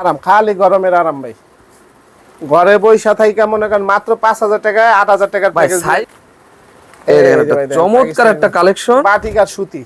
আরাম খালি গরমের আরাম ভাই। ঘরে বৈশা থাই কেমন করেন মাত্র পাঁচ হাজার টাকায় আট হাজার টাকার চমৎকার একটা কালেকশন বাটিকার সুতি।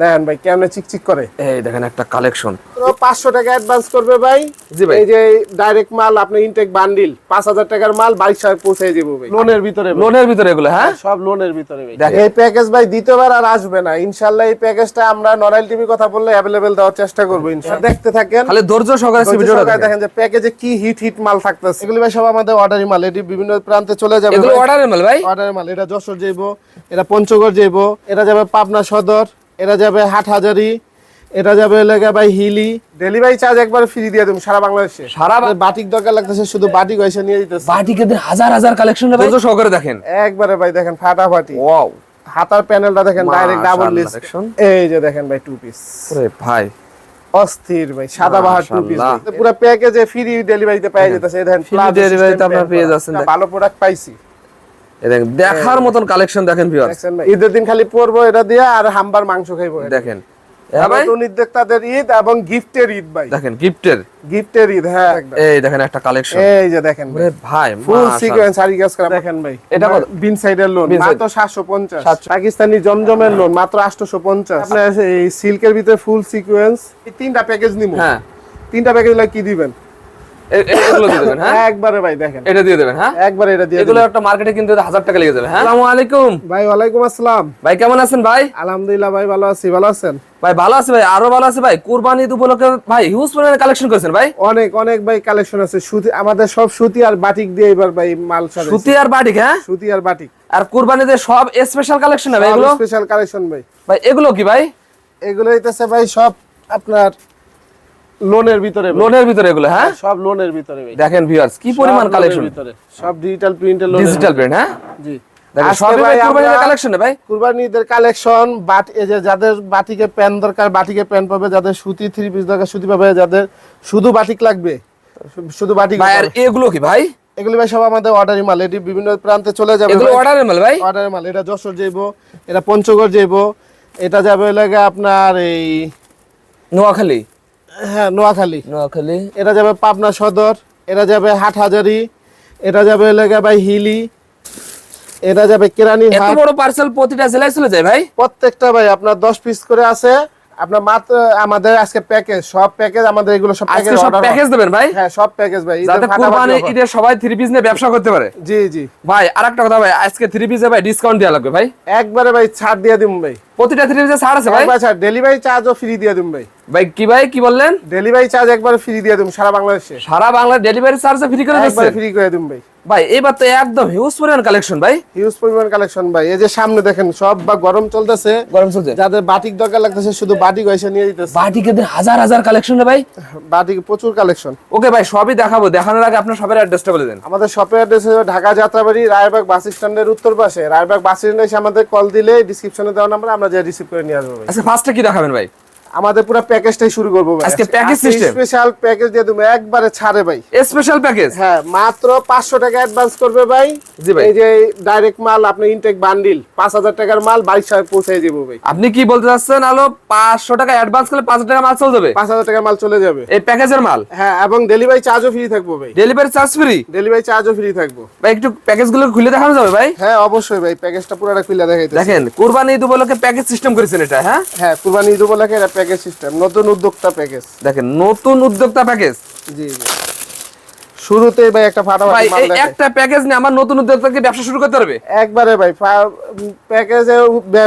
দেখেন ভাই কেমনে চিকচিক করে? এই দেখেন একটা কালেকশন পাঁচশো টাকা অ্যাডভান্স করবে ভাই। জি ভাই। এই যে ডাইরেক্ট মাল আপনি ইনটেক বান্ডিল পাঁচ হাজার টাকার মাল বাইশ সাহেব পৌঁছে যাব ভাই। লোনের ভিতরে লোনের ভিতরে এগুলো হ্যাঁ? সব লোনের ভিতরে ভাই। দেখেন। এই প্যাকেজ ভাই দ্বিতীয়বার আর আসবে না। ইনশাল্লাহ এই প্যাকেজটা আমরা নরাইল টিভি কথা বললে অ্যাভেলেবেল দেওয়ার চেষ্টা করব ইনশাল্লাহ দেখতে থাকেন। খালি ধৈর্য সহকারে ভিডিওটা দেখেন। দেখেন যে প্যাকেজে কি হিট হিট মাল থাকতেছে। এগুলো ভাই সব আমাদের অর্ডারি মাল। এটি বিভিন্ন প্রান্তে চলে যাবে এগুলো অর্ডারের মাল ভাই? অর্ডারি মাল। এটা যশোর যাইবো এটা পঞ্চগড় যাইবো এটা যাবে পাবনা সদর। এটা যাবে হাটহাজারি এটা যাবে এলাকা ভাই হিলি। ডেলিভারি চার্জ একবার ফ্রি দিয়ে দেবো সারা বাংলাদেশে। সারা বাটিক দরকার লাগতেছে শুধু বাটিক এসে নিয়ে দিতেছে। বাটিকে হাজার হাজার কালেকশন ধৈর্য সহকারে দেখেন। একবারে ভাই দেখেন ফাটাফাটি। ওয়াও হাতার প্যানেলটা দেখেন ডাইরেক্ট ডাবল মাশাআল্লাহ, লিস এই যে দেখেন ভাই টু পিস ওরে ভাই। অস্থির ভাই সাদা বাহার টু পিস। পুরো প্যাকেজে ফ্রি ডেলিভারিতে পেয়ে যেতেছে এই দেখেন Free plaza delivery তে system আপনারা পেয়ে। যাচ্ছেন, ভালো প্রোডাক্ট পাইছি। দেখার মতন কালেকশন দেখেন ঈদের দিন খালি পরবো এটা দিয়ে আর হাম্বার মাংস খাইবো দেখেন হ্যাঁ ঈদ এবং গিফটের ঈদ ভাই। দেখেন গিফটের। গিফটের ঈদ হ্যাঁ। এই দেখেন একটা কালেকশন এই যে দেখেন ভাই। ফুল সিকোয়েন্স করা। দেখেন ভাই এটা বিন সাইডের লোন মাত্র 750 700 পাকিস্তানি জমজমের লোন মাত্র 850 আপনার এই সিল্কের ভিতরে ফুল সিকোয়েন্স তিনটা প্যাকেজ হ্যাঁ। তিনটা প্যাকেজ কি দিবেন? এগুলো দিয়ে দেবেন হ্যাঁ? একবারে ভাই দেখেন। এটা দিয়ে দেবেন হ্যাঁ? একবারে এটা দিয়ে এগুলো একটা মার্কেটে কিনতে হাজার টাকা লেগে যাবে হ্যাঁ? আসসালামু আলাইকুম। ভাই ওয়ালাইকুম আসসালাম। ভাই কেমন আছেন ভাই? আলহামদুলিল্লাহ ভাই ভালো আছি। ভালো আছেন? ভাই ভালো আছে ভাই আরও ভালো আছে ভাই। কুরবানি ঈদ উপলক্ষে ভাই হিউজ পরিমাণে কালেকশন করেছেন ভাই? অনেক অনেক ভাই কালেকশন আছে। সুতি আমাদের সব সুতি আর বাটিক দিয়ে এবার ভাই মাল সাজাইছি। সুতি আর বাটিক হ্যাঁ? সুতি আর বাটিক। আর কুরবানিতে সব স্পেশাল কালেকশন ভাই এগুলো? স্পেশাল কালেকশন ভাই। ভাই এগুলো কি ভাই? এগুলো হইতেছে ভাই সব আপনার লোনের ভিতরে লোনের ভিতরে এগুলো হ্যাঁ? সব লোনের ভিতরে দেখেন ভিউয়ার্স কি পরিমাণ কালেকশন সব ডিজিটাল প্রিন্টের লোন ডিজিটাল প্রিন্ট হ্যাঁ? জি। যাদের বাটিকে প্যান দরকার বাটিকে প্যান পাবে যাদের সুতি থ্রি পিস দরকার সুতি পাবে যাদের শুধু বাটিক লাগবে শুধু বাটিক এগুলো কি ভাই? এগুলি ভাই সব আমাদের অর্ডারি মাল এটি বিভিন্ন প্রান্তে চলে যাবে এগুলো অর্ডারের মাল ভাই? অর্ডারের মাল এটা যশোর যাইবো এটা পঞ্চগড় যাইবো এটা যাবে লাগে আপনার এই নোয়াখালী? হ্যাঁ নোয়াখালী। নোয়াখালী। এটা যাবে পাবনা সদর এটা যাবে হাটহাজারি এটা যাবে এলাকা ভাই হিলি এটা যাবে কেরানি এত বড় পার্সেল প্রতিটা জেলায় চলে যায় ভাই? প্রত্যেকটা ভাই আপনার দশ পিস করে আছে। আপনার মাত্র আমাদের আজকে প্যাকেজ সব প্যাকেজ আমাদের এগুলো সব প্যাকেজ সব প্যাকেজ দেবেন ভাই? হ্যাঁ সব প্যাকেজ ভাই যাতে কুরবানি। ঈদের সবাই থ্রি পিস নিয়ে ব্যবসা করতে পারে। জি জি। ভাই আরেকটা কথা ভাই আজকে থ্রি পিসে ভাই ডিসকাউন্ট দেওয়া লাগবে ভাই। একবারে ভাই ছাড় দিয়ে দিম ভাই। প্রতিটা থ্রি পিসে ছাড় আছে ভাই? একবার ছাড় ডেলিভারি চার্জও ফ্রি দিয়ে দিম ভাই। ভাই কি ভাই কি বললেন? ডেলিভারি চার্জ একবার ফ্রি দিয়ে দিম সারা বাংলাদেশে। সারা বাংলা ডেলিভারি চার্জ ফ্রি করে একবার ফ্রি করে দিম ভাই। ভাই এবার তো একদম হিউজ পরিমাণ কালেকশন ভাই। হিউজ পরিমাণ কালেকশন ভাই। এই যে সামনে দেখেন সব বা গরম চলতেছে। গরম চলছে। যাদের বাটিক দরকার লাগতেছে শুধু বাটিক এসে নিয়ে দিতেছে। বাটিকে হাজার হাজার কালেকশন ভাই। বাটিক প্রচুর কালেকশন ওকে ভাই সবই দেখাবো। দেখানোর আগে আপনার সবার অ্যাড্রেসটা বলে দেন। আমাদের শপের অ্যাড্রেস হলো ঢাকা যাত্রাবাড়ি রায়বাগ বাস স্ট্যান্ডের উত্তর পাশে। রায়বাগ বাস স্ট্যান্ডে এসে আমাদের কল দিলে ডিসক্রিপশনে দেওয়া নাম্বার আমরা যে রিসিভ করে নিয়ে আসব আচ্ছা ফার্স্টে কি দেখাবেন ভাই? আমাদের পুরো প্যাকেজটাই শুরু করব ভাই। আজকে package system? স্পেশাল প্যাকেজ দিয়ে দেবো একবারে ছাড়ে ভাই। স্পেশাল প্যাকেজ হ্যাঁ মাত্র পাঁচশো টাকা অ্যাডভান্স করবে ভাই। জি ভাই। এই যে ডাইরেক্ট মাল আপনি ইনটেক বান্ডিল পাঁচ হাজার টাকার মাল বাইশ সাহেব পৌঁছে যাব ভাই। আপনি কি বলতে চাচ্ছেন আলো পাঁচশো টাকা অ্যাডভান্স করলে পাঁচ টাকা মাল চলে যাবে? পাঁচ হাজার টাকার মাল চলে যাবে। এই প্যাকেজের মাল? হ্যাঁ এবং ডেলিভারি চার্জও ফ্রি থাকব ভাই। ডেলিভারি চার্জ ফ্রি ডেলিভারি চার্জও ফ্রি থাকব। ভাই একটু প্যাকেজগুলো খুলে দেখানো যাবে ভাই? হ্যাঁ অবশ্যই ভাই প্যাকেজটা পুরোটা খুলে দেখাইতে দেখেন কুরবানি ঈদ উপলক্ষে প্যাকেজ সিস্টেম করেছেন এটা হ্যাঁ? হ্যাঁ কুরবানি ঈদ উপলক্ষে প্যাকেজ সিস্টেম নতুন উদ্যোক্তা প্যাকেজ। দেখেন নতুন উদ্যোক্তা প্যাকেজ? জি জি। ভাই একটা ভাই ফাটাফাটি মাল দেখেন। একটা প্যাকেজ নিয়ে আমার নতুন উদ্যোক্তাকে ব্যবসা শুরু করতে পারবে? একবারে ভাই প্যাকেজে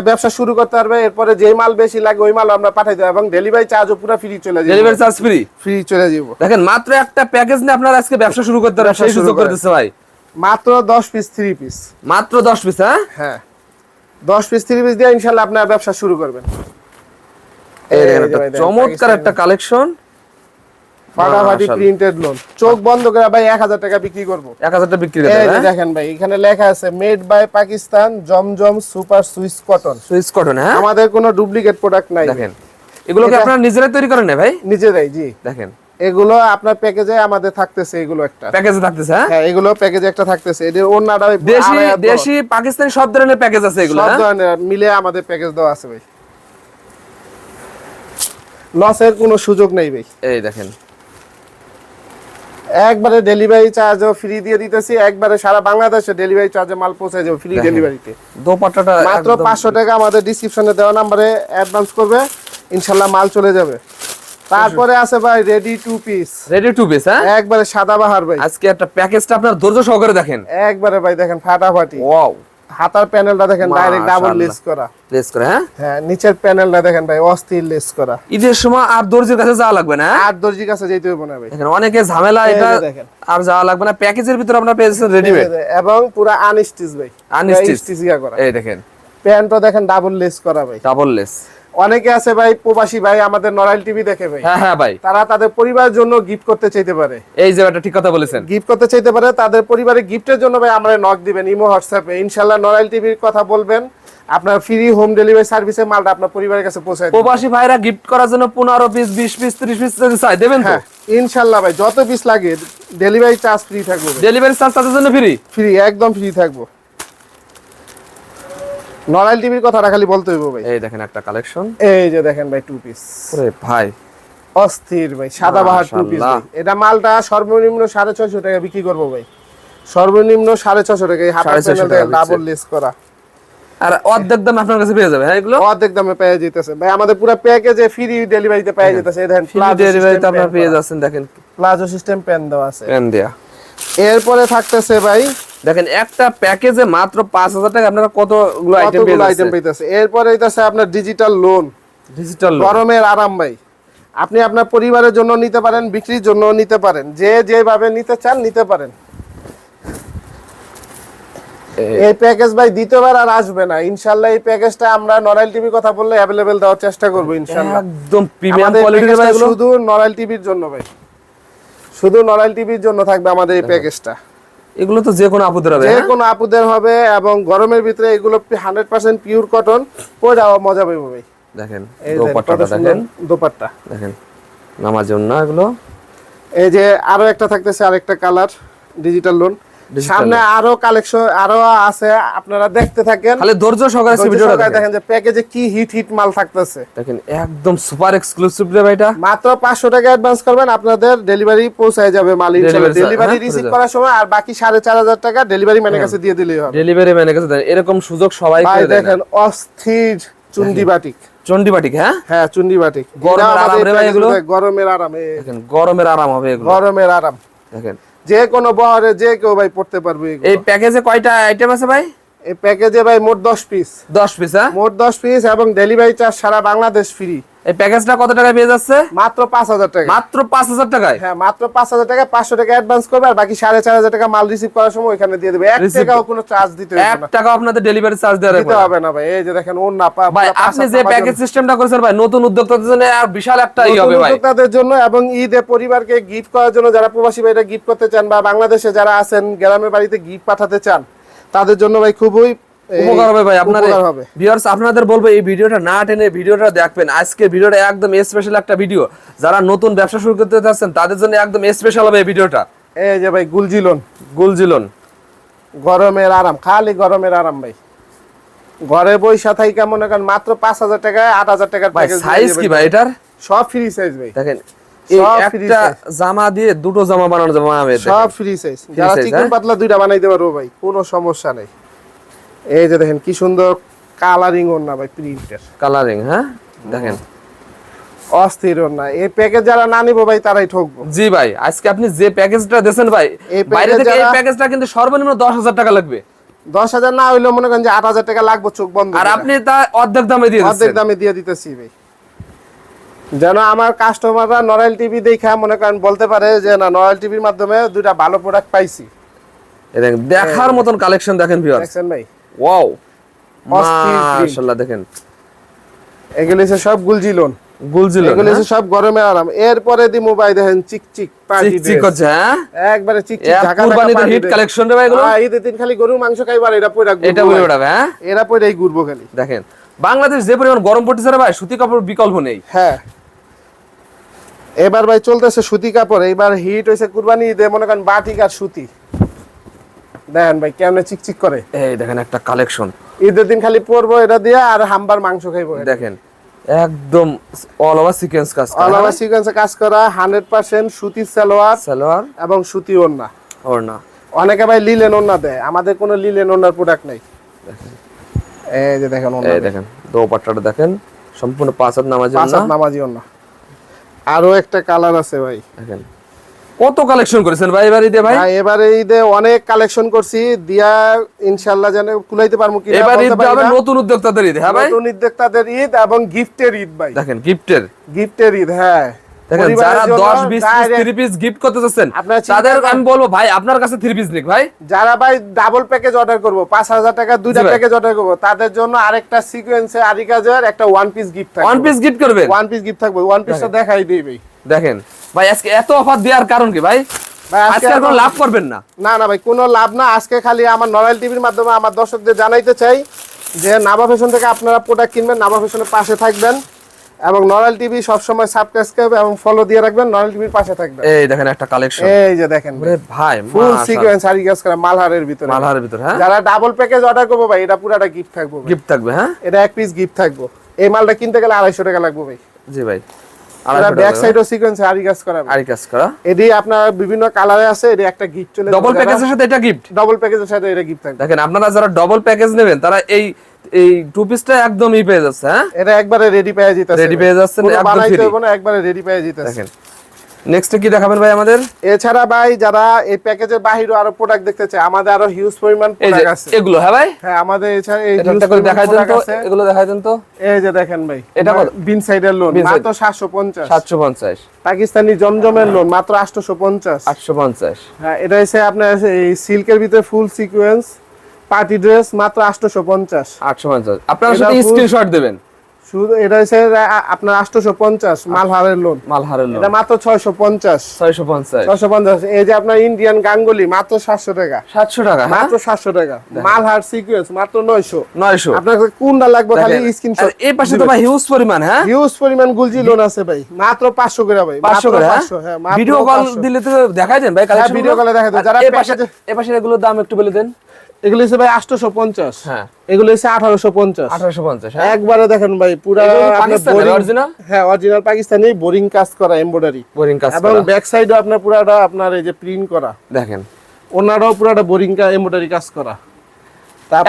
ব্যবসা শুরু করতে পারবে এরপরে যেই মাল বেশি লাগে ওই মাল আমরা পাঠাই দেবো এবং ডেলিভারি চার্জও পুরো ফ্রি চলে যাবে। ডেলিভারি চার্জ ফ্রি ফ্রি চলে যাব। দেখেন মাত্র একটা প্যাকেজ নিয়ে আপনার আজকে ব্যবসা শুরু করতে পারবে সেই সুযোগ করে। দিচ্ছে ভাই। মাত্র দশ পিস থ্রি পিস মাত্র দশ পিস হ্যাঁ? হ্যাঁ। দশ পিস থ্রি পিস দিয়ে ইনশাল্লাহ আপনার ব্যবসা শুরু করবেন। এই এই দেখেন একটা চমৎকার একটা কালেকশন। ফাটাফাটি প্রিন্টেড লোন চোখ বন্ধ করে ভাই এক হাজার টাকা বিক্রি করব। এক হাজার টাকা বিক্রি এই করতে যে হ্যাঁ? দেখেন ভাই এখানে লেখা আছে made by Pakistan Zamzam super Swiss cotton হ্যাঁ? আমাদের কোনো ডুপ্লিকেট প্রোডাক্ট নাই দেখেন এগুলো কি আপনারা নিজেরাই তৈরি করেন না ভাই? নিজেরাই জি। দেখেন। এগুলো আপনার প্যাকেজে আমাদের থাকতেছে এগুলো একটা। প্যাকেজে থাকতেছে হ্যাঁ? হ্যাঁ এগুলো প্যাকেজে একটা থাকতেছে। এদের অন্যটা দেশি। দেশি পাকিস্তানি সব ধরনের প্যাকেজ আছে এগুলো সব হ্যাঁ? ধরনের মিলে আমাদের প্যাকেজ দেওয়া আছে ভাই। লসের কোনো সুযোগ নেই ভাই। এই দেখেন। একবারে ডেলিভারি চার্জও ফ্রি দিয়ে দিতেছি একবারে সারা বাংলাদেশে ডেলিভারি চার্জে মাল পৌঁছে যাবে ফ্রি ডেলিভারিতে দোপাট্টাটা মাত্র পাঁচশো টাকা আমাদের ডিসক্রিপশনে দেওয়া নাম্বারে অ্যাডভান্স করবে ইনশাল্লাহ মাল চলে যাবে। তারপরে আছে ভাই ready two piece ready two piece হ্যাঁ? একবারে সাদা বাহার ভাই। আজকে একটা প্যাকেজটা আপনার ধৈর্য সহকারে দেখেন। একবারে ভাই দেখেন ফাটাফাটি ওয়াও হাতার প্যানেলটা দেখেন ডাইরেক্ট ডাবল লেস করা। লেস করা হ্যাঁ? হ্যাঁ নিচের প্যানেলটা দেখেন ভাই অস্থির লেস করা। ঈদের সময় আর দর্জির কাছে যাওয়া লাগবে না হ্যাঁ? আর দর্জির কাছে যেতে হবে না ভাই। দেখেন অনেকে ঝামেলা এটা দেখেন। আর যাওয়া লাগবে না। প্যাকেজের ভিতরে আপনার পেয়েছেন রেডিমেড এবং পুরো আনস্টিচ ভাই। আনস্টিচ স্টিচিয়া করা। এই দেখেন। প্যান্টও দেখেন ডাবল লেস করা ভাই। ডাবল লেস অনেকে আছে ভাই প্রবাসী ভাই আমাদের নরাইল টিভি দেখে ভাই। হ্যাঁ হ্যাঁ ভাই। তারা তাদের পরিবারের জন্য গিফট করতে চাইতে পারে। এই যে ঠিক কথা বলেছেন। গিফট করতে চাইতে পারে তাদের পরিবারে গিফটের জন্য ভাই আমরা নক দিবেন ইমো হোয়াটসঅ্যাপে ইনশাল্লাহ নরাইল টিভির কথা বলবেন। আপনার ফ্রি হোম ডেলিভারি সার্ভিসে মালটা আপনার পরিবারের কাছে পৌঁছায়। প্রবাসী ভাইরা গিফট করার জন্য পনেরো পিস বিশ পিস ত্রিশ পিস যদি চাই দেবেন তো? হ্যাঁ ইনশাল্লাহ ভাই যত পিস লাগে ডেলিভারি চার্জ ফ্রি থাকবে। ডেলিভারি চার্জ তাদের জন্য ফ্রি ফ্রি একদম ফ্রি থাকব। নরাইল টিভির কথাটা খালি বলতে হইব ভাই। এই দেখেন একটা কালেকশন এই যে দেখেন ভাই টু পিস ওরে ভাই। অস্থির ভাই সাদা বাহার টু পিস এটা মালটা সর্বনিম্ন সাড়ে ছয়শো টাকা বিক্রি করব ভাই। সর্বনিম্ন সাড়ে ছশো টাকা এই হাফ 650 টাকা ডাবল লেস করা। আর অর্ধেক দাম আপনার কাছে পেয়ে যাবে হ্যাঁ এগুলো? অর্ধেক দামে পেয়ে যেতেছে। ভাই আমাদের পুরো প্যাকেজে ফ্রি ডেলিভারিতে পেয়ে যেতেছে। দেখেন ফ্রি ডেলিভারিতে আপনার পেয়ে যাচ্ছেন দেখেন। প্লাজো সিস্টেম পেন দেওয়া আছে। পেন দেয়া। এরপরে থাকতেছে ভাই দেখেন একটা প্যাকেজে মাত্র পাঁচ হাজার টাকা আপনারা কতগুলো আইটেম আইটেম পেতেছে? এরপরে হইতাছে আপনার ডিজিটাল লোন ডিজিটাল লোন গরমের আরাম ভাই। আপনি আপনার পরিবারের জন্য নিতে পারেন বিক্রির জন্য নিতে পারেন। যে যেভাবে নিতে চান নিতে পারেন। এই প্যাকেজ ভাই দ্বিতীয়বার আর আসবে না। ইনশাল্লাহ এই প্যাকেজটা আমরা নরাইল টিভি কথা বললে অ্যাভেলেবেল দেওয়ার চেষ্টা করব ইনশাল্লাহ। একদম প্রিমিয়াম কোয়ালিটির ভাই শুধু নরাইল টিভির জন্য ভাই। শুধু নরাইল টিভির জন্য থাকবে আমাদের এই প্যাকেজটা এগুলো তো যে কোনো আপুদের হবে যে হ্যাঁ? কোনো আপুদের হবে এবং গরমের ভিতরে এগুলো হান্ড্রেড পার্সেন্ট পিওর কটন পরে মজা হবে ভাই। দেখেন দোপাট্টাটা দেখেন। দোপাট্টা। দেখেন নামার জন্য এগুলো। এই যে আরও একটা থাকতেছে আরেকটা কালার ডিজিটাল লোন সামনে আরও কালেকশন আরও আছে আপনারা দেখতে থাকেন। খালি ধৈর্য সহকারে ভিডিওটা দেখেন। দেখেন যে প্যাকেজে কি হিট হিট মাল থাকতেছে। দেখেন একদম সুপার এক্সক্লুসিভ রে ভাইটা। মাত্র পাঁচশো টাকা অ্যাডভান্স করবেন আপনাদের ডেলিভারি পৌঁছায় যাবে মাল চা- ডেলিভারি হ্যাঁ, রিসিভ করার সময় আর বাকি সাড়ে চার হাজার টাকা ডেলিভারি ম্যানের কাছে দিয়ে দিলেই হবে। ডেলিভারি ম্যানের কাছে দেন। এরকম সুযোগ সবাই করে দেখেন অস্থির চুন্ডি বাটিক চন্ডি বাটিক হ্যাঁ? হ্যাঁ চুন্ডি বাটিক গরমের আরাম রে ভাই এগুলো? গরমের আরাম। দেখেন গরমের আরাম হবে এগুলো। গরমের আরাম। দেখেন যে কোনো বহরে যে কেউ ভাই পড়তে পারবে এই প্যাকেজে কয়টা আইটেম আছে ভাই? এই প্যাকেজে ভাই মোট দশ পিস দশ পিস হ্যাঁ? মোট দশ পিস এবং ডেলিভারি চার্জ সারা বাংলাদেশ ফ্রি এই প্যাকেজটা কত টাকায় পেয়ে যাচ্ছে? মাত্র পাঁচ হাজার টাকা মাত্র পাঁচ হাজার টাকায়? হ্যাঁ মাত্র পাঁচ হাজার টাকা পাঁচশো টাকা অ্যাডভান্স করবে আর বাকি সাড়ে চার হাজার টাকা মাল রিসিভ করার সময় ওইখানে দিয়ে দেবে। এক টাকাও কোনো চার্জ দিতে হবে এক টাকা আপনাদের ডেলিভারি চার্জ দেওয়ার দিতে হবে না ভাই। এই যে দেখেন ওর না ভাই আপনি যে প্যাকেজ। সিস্টেমটা করেছেন ভাই নতুন উদ্যোক্তাদের জন্য আর বিশাল একটা ই হবে ভাই। উদ্যোক্তাদের জন্য এবং ঈদে পরিবারকে গিফট করার জন্য যারা প্রবাসী ভাইরা গিফট করতে চান বা বাংলাদেশে যারা আছেন গ্রামের বাড়িতে গিফট পাঠাতে চান তাদের জন্য ভাই খুবই উপকার হবে ভাই আপনার ভিউয়ার্স আপনাদের বলব এই ভিডিওটা না টেনে ভিডিওটা দেখবেন। আজকে ভিডিওটা একদম স্পেশাল একটা ভিডিও যারা নতুন ব্যবসা শুরু করতে যাচ্ছেন তাদের জন্য একদম স্পেশাল হবে এই ভিডিওটা। এই যে ভাই গুলজিলন। গুলজিলন। গরমের আরাম খালি গরমের আরাম ভাই। ঘরে বৈশা থাই কেমন এখন মাত্র পাঁচ হাজার টাকায় আট হাজার টাকার ভাই সাইজ কি ভাই এটার? সব ফ্রি সাইজ ভাই। দেখেন একটা জামা দিয়ে দুটো জামা বানানো যাবে সব ফ্রি সাইজ যারা চিকন হ্যাঁ? পাতলা দুইটা বানাইতে পারব ভাই কোনো সমস্যা নেই। এই যে দেখেন কি সুন্দর কালারিং ওর না ভাই প্রিন্টের কালারিং হ্যাঁ? দেখেন। অস্থির ওর না এই প্যাকেজ যারা না নিবো ভাই তারাই ঠকবো। জি ভাই আজকে আপনি যে প্যাকেজটা দিয়েছেন ভাই বাইরে থেকে এই প্যাকেজটা কিন্তু সর্বনিম্ন দশ হাজার টাকা লাগবে। দশ হাজার না হইলেও মনে করেন যে আট হাজার টাকা লাগবে চোখ বন্ধ আর আপনি তা অর্ধেক দামে দিয়ে অর্ধেক দামে দিয়ে দিতেছি ভাই। যেন আমার কাস্টমাররা নরেল টিভি দেখা মনে করেন বলতে পারে যে না নরেল টিভির মাধ্যমে দুইটা ভালো প্রোডাক্ট পাইছি। এই দেখেন, দেখার মতন কালেকশন দেখেন ভিউয়ার্স দেখছেন ভাই? ওয়াও মাশাআল্লাহ দেখেন। এগুলো সব গুলজি লোন গুলজিল এগুলো সব গরমের আরাম। এরপরে দি মোবাইল দেখেন পার্টি করছে হ্যাঁ? একবারে ঢাকা হিট কালেকশন রে ভাই এগুলো? ঈদের দিন খালি গরু মাংস খাইবার এটা পয়রা এটা বলে ওঠাবে হ্যাঁ? এরা পয়রাই ঘুরবো খালি। দেখেন বাংলাদেশ যে পরিমাণ গরম পড়তেছে রে ভাই সুতি কাপড় বিকল্প নেই। হ্যাঁ। এবার ভাই চলতেছে সুতি কাপড় এবার হিট হয়েছে কুরবানি ঈদে মনে করেন বাটিক আর সুতি। দেখেন ভাই কেমনে চিকচিক করে? এই দেখেন একটা কালেকশন ঈদের দিন খালি পরবো এটা দিয়ে আর হাম্বার মাংস খাইবো দেখেন একদম অল ওভার সিকোয়েন্স কাজ করা। অল ওভার সিকোয়েন্সে কাজ করা হান্ড্রেড পার্সেন্ট সুতির সালোয়ার সালোয়ার। এবং সুতি ওড়না। ওর না অনেকে ভাই লিলেন ওড়না দেয় আমাদের কোনো লিলেন ওড়নার প্রোডাক্ট নেই। এই যে দেখেন ওড়না এই দেখেন দোপাট্টাটা দেখেন সম্পূর্ণ পাঁচ হাত নামাজের পাঁচ হাত নামাজি ওড়না। আরও একটা কালার আছে ভাই। দেখেন। কত কালেকশন করেছেন ভাই এবার ঈদে ভাই? এবারে ঈদে অনেক কালেকশন করছি। দিয়া ইনশাল্লাহ জানে কুলাইতে পারব কি এবার ঈদ হবে নতুন উদ্যোক্তাদের ঈদ হ্যাঁ ভাই? নতুন উদ্যোক্তাদের ঈদ এবং গিফটের ঈদ ভাই। দেখেন গিফটের। গিফটের ঈদ হ্যাঁ। দেখেন যারা জন্য দশ বিশ direct- থ্রি পিস গিফট করতে চাচ্ছেন তাদের আমি বলব ভাই আপনার কাছে থ্রি পিস নিক ভাই। যারা ভাই ডাবল প্যাকেজ অর্ডার করব পাঁচ হাজার টাকা দুইটা প্যাকেজ অর্ডার করব তাদের জন্য আরেকটা সিকোয়েন্সে আরি কাজের একটা ওয়ান পিস গিফট থাকবে। ওয়ান পিস গিফট করবেন? ওয়ান পিস গিফট থাকবে ওয়ান পিসটা দেখাই দিই ভাই। দেখেন। ভাই আজকে এত অফার দেওয়ার কারণ কি ভাই? ভাই আজকে আজকে কোনো লাভ করবেন না। না না ভাই কোনো লাভ না। আজকে খালি আমার নরাল টিভির মাধ্যমে আমার দর্শকদের জানাইতে চাই যে নাভা ফ্যাশন থেকে আপনারা প্রোডাক্ট কিনবেন নাভা ফ্যাশনের পাশে থাকবেন এবং নরাল টিভি সবসময় সাবস্ক্রাইব এবং ফলো দিয়ে রাখবেন নরাল টিভির পাশে থাকবেন। এই দেখেন একটা কালেকশন এই যে দেখেন। ভাই ফুল সিকোয়েন্স আরি কাজ করা মালহারের ভিতরে। মালহারের ভিতর হ্যাঁ? যারা ডাবল প্যাকেজ অর্ডার করব ভাই এটা পুরাটা গিফট থাকব। গিফট থাকবে হ্যাঁ? এটা এক পিস গিফট থাকব। এই মালটা কিনতে গেলে আড়াইশো টাকা লাগবে ভাই। জি ভাই। ব্যাক সাইডও সিকোয়েন্স আরি কাজ করা আরি কাজ করা। এটি আপনার বিভিন্ন কালারে আছে এটি একটা গিফট চলে ডবল প্যাকেজের সাথে এটা গিফট ডবল প্যাকেজের সাথে এটা গিফট থাকে দেখেন আপনারা যারা ডবল প্যাকেজ নেবেন তারা এই এই টু পিসটা একদমই পেয়ে যাচ্ছে হ্যাঁ? এটা একবারে রেডি পেয়ে যেতেছে। রেডি পেয়ে যাচ্ছে একদম হবে না একবারে রেডি পেয়ে যেতেছে। দেখেন নেক্সট কি দেখাবেন ভাই আমাদের? এছাড়া ভাই যারা এই প্যাকেজের বাহিরে আরও প্রোডাক্ট দেখতে চায় আমাদের আরও হিউজ পরিমাণ প্রোডাক্ট আছে। এগুলো হ্যাঁ ভাই? হ্যাঁ আমাদের এছাড়া এই এটা করে দেখাই দেন তো এগুলো দেখাই দেন তো। এই যে দেখেন ভাই এটা কত? বিন সাইডের লোন মাত্র সাতশো পঞ্চাশ। সাতশো পঞ্চাশ। পাকিস্তানি জমজমের লোন মাত্র আটশো পঞ্চাশ। আটশো পঞ্চাশ হ্যাঁ এটা হচ্ছে আপনার এই সিল্কের ভিতরে ফুল সিকোয়েন্স পার্টি ড্রেস মাত্র আটশো পঞ্চাশ। আটশো পঞ্চাশ আপনারা এটা শুধু স্ক্রিনশট দেবেন। শুধু এটা হচ্ছে আপনার আটশো পঞ্চাশ মালহারের লোন মালহারের লোন এটা মাত্র ছয়শো পঞ্চাশ ছয়শো পঞ্চাশ ছয়শো পঞ্চাশ এই যে আপনার ইন্ডিয়ান গাঙ্গুলি মাত্র সাতশো টাকা। সাতশো টাকা হ্যাঁ? মাত্র সাতশো টাকা। মালহার সিকুয়েন্স মাত্র নয়শো। নয়শো। আপনার কোনটা লাগবে খালি স্ক্রিনশট এই পাশে তো ভাই হিউজ পরিমাণ হ্যাঁ? হিউজ পরিমাণ গুলজি লোন আছে ভাই। মাত্র পাঁচশো করে ভাই। পাঁচশো করে হ্যাঁ? 500, হ্যাঁ ভিডিও কল দিলে তো দেখাই দেন ভাই video call এ দেখাই দেন। যারা এই পাশে এই পাশে এগুলোর দাম একটু বলে দেন। এগুলো হচ্ছে ভাই আটশোশো পঞ্চাশ। হ্যাঁ। এগুলো হচ্ছে আঠারোশো পঞ্চাশ। আঠারোশো পঞ্চাশ হ্যাঁ। একবারে দেখেন ভাই পুরা? হ্যাঁ অরিজিনাল পাকিস্তানি বোরিং কাজ করা এমব্রয়ডারি বোরিং কাজ এবং ব্যাক সাইডও আপনার পুরাটা আপনার এই যে প্রিন্ট করা। দেখেন। ওনারাও পুরাটা বোরিং এমব্রয়ডারি কাজ করা।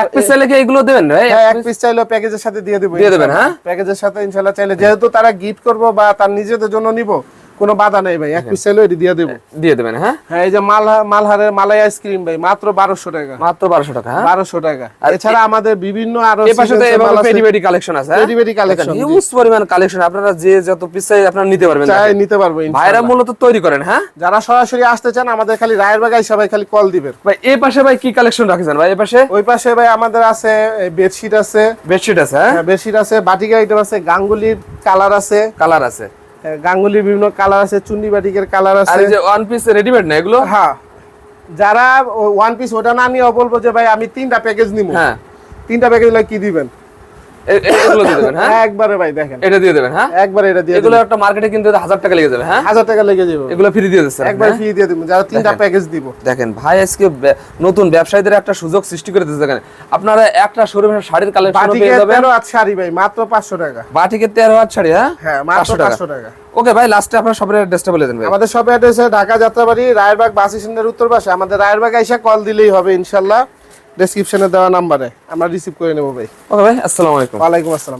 এক পিস চাইলে কি এগুলো দেবেন ভাই? হ্যাঁ এক পিস চাইলেও প্যাকেজের সাথে দিয়ে দেবো দিয়ে দেবেন, হ্যাঁ? প্যাকেজের সাথে চাইলে। যেহেতু তারা গিফট করব বা তার নিজেদের জন্য নিব কোনো বাধা নেই ভাই এক পিস চাইলেও এটি দিয়ে দেবো। দিয়ে দেবেন হ্যাঁ? হ্যাঁ এই যে মালহা মালহারের মালাই আইসক্রিম ভাই মাত্র বারোশো টাকা। মাত্র বারোশো টাকা হ্যাঁ? বারোশো টাকা। এছাড়া আমাদের বিভিন্ন আরও এই পাশে তো এভাবে পেডি পেডি কালেকশন আছে পেডি পেডি collection, জি। হিউজ পরিমাণ কালেকশন আপনারা যে যত পিস চাই আপনারা নিতে পারবেন চাই নিতে পারব ভাইরা মূলত তৈরি করেন হ্যাঁ? যারা সরাসরি আসতে চান আমাদের খালি রায়ের বাগাই সবাই খালি কল দিবেন। ভাই এই পাশে ভাই কি কালেকশন রাখেছেন ভাই এই পাশে? ওই পাশে ভাই আমাদের আছে বেডশিট আছে। বেডশিট আছে হ্যাঁ? বেডশিট আছে বাটিক আইটেম আছে গাঙ্গুলির কালার আছে। কালার আছে। হ্যাঁ, গাঙ্গুলির বিভিন্ন কালার আছে চুন্নি বাটিকের কালার আর আছে। এই যে ওয়ান পিস রেডিমেড না এগুলো? হ্যাঁ। যারা ওয়ান পিস ওটা না আমি বলব যে ভাই আমি তিনটা প্যাকেজ নিব। হ্যাঁ। তিনটা প্যাকেজ কি দিবেন? এগুলো দিয়ে দেবেন হ্যাঁ? একবারে ভাই দেখেন। এটা দিয়ে দেবেন হ্যাঁ? একবারে এটা দিয়ে এগুলো একটা মার্কেটে কিনতে হাজার টাকা লেগে যাবে হ্যাঁ? হাজার টাকা লেগে যাবে। এগুলো ফ্রি দিয়ে দিচ্ছেন একবার? ফ্রি দিয়ে দিব যারা তিনটা প্যাকেজ দিব। দেখেন ভাই আজকে নতুন ব্যবসায়ীদের একটা সুযোগ সৃষ্টি করে দিচ্ছে দেখেন। আপনারা একটা শোরুমের শাড়ির কালেকশন পেয়ে যাবেন। তেরো আর শাড়ি ভাই মাত্র পাঁচশো টাকা। বাটিকে তেরো হাত শাড়ি হ্যাঁ? হ্যাঁ মাত্র 500 টাকা। ওকে ভাই লাস্টে আপনার সবের অ্যাড্রেসটা বলে দেন ভাই। আমাদের অ্যাড্রেস ঢাকা যাত্রাবাড়ি রায়েরবাগ বাস স্ট্যান্ডের উত্তর পাশে। আমাদের রায়েরবাগ আইসা কল দিলেই হবে ইনশাল্লাহ। ডেসক্রিপশনে দেওয়া নাম্বারে আমরা রিসিভ করে নেব ভাই। ওকে ভাই আসসালামু আলাইকুম। ওয়ালাইকুম আসসালাম।